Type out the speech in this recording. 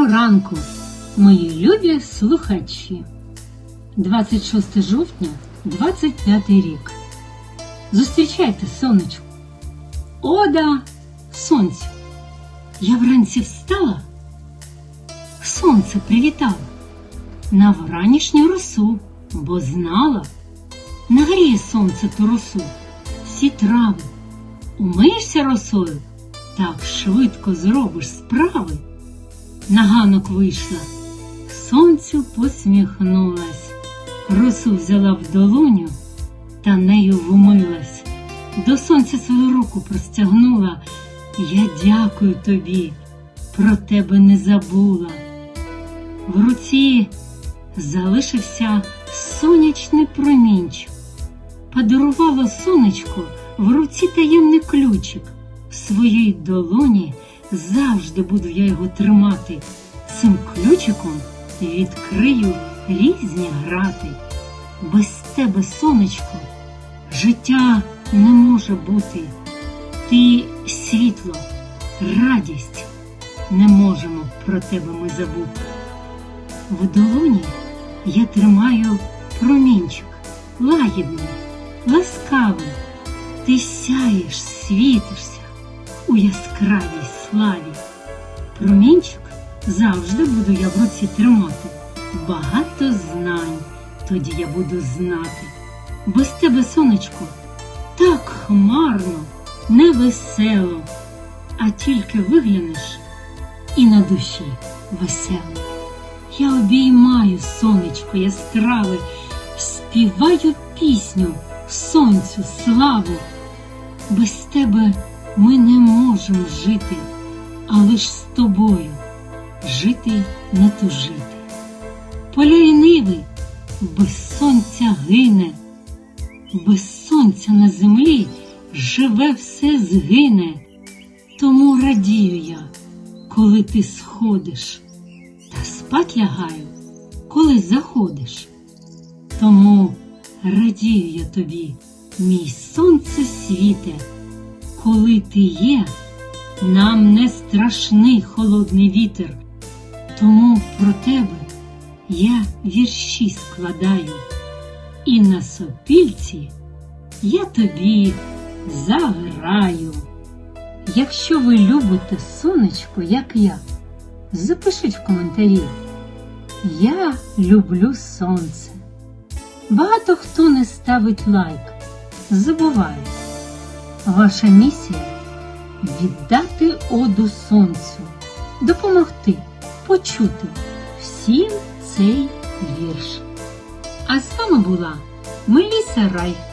Доброго ранку, мої любі слухачі. 26 жовтня, 25 рік. Зустрічайте сонечко. Ода сонцю. Я вранці встала, сонце привітала на вранішню росу, бо знала, нагріє сонце ту росу, всі трави. Умиєшся росою, так швидко зробиш справи. На ганок вийшла, сонцю посміхнулась, росу взяла в долоню та нею вмилась. До сонця свою руку простягнула. Я дякую тобі, про тебе не забула. В руці залишився сонячний промінчик. Подарувало сонечко в руці таємний ключик. В своїй долоні завжди буду я його тримати. Цим ключиком відкрию різні грати. Без тебе, сонечко, життя не може бути. Ти світло, радість, не можемо про тебе ми забути. В долоні я тримаю промінчик, лагідний, ласкавий. Ти сяєш, світишся у яскравій славі. Промінчик завжди буду я в руці тримати. Багато знань тоді я буду знати. Без тебе, сонечко, так хмарно, невесело, а тільки виглянеш і на душі весело. Я обіймаю сонечко яскраве, співаю пісню сонцю славу. Без тебе ми не можемо жити, а лиш з тобою жити не тужити. Поля ниви без сонця гине, без сонця на землі живе все згине. Тому радію я, коли ти сходиш, та спать лягаю, коли заходиш. Тому радію я тобі, мій сонце світе, коли ти є, нам не страшний холодний вітер, тому про тебе я вірші складаю, і на сопільці я тобі заграю. Якщо ви любите сонечко, як я, запишіть в коментарі. Я люблю сонце. Багато хто не ставить лайк, забуває. Ваша місія віддати оду сонцю, допомогти почути всім цей вірш. А з вами була Меліса Рай.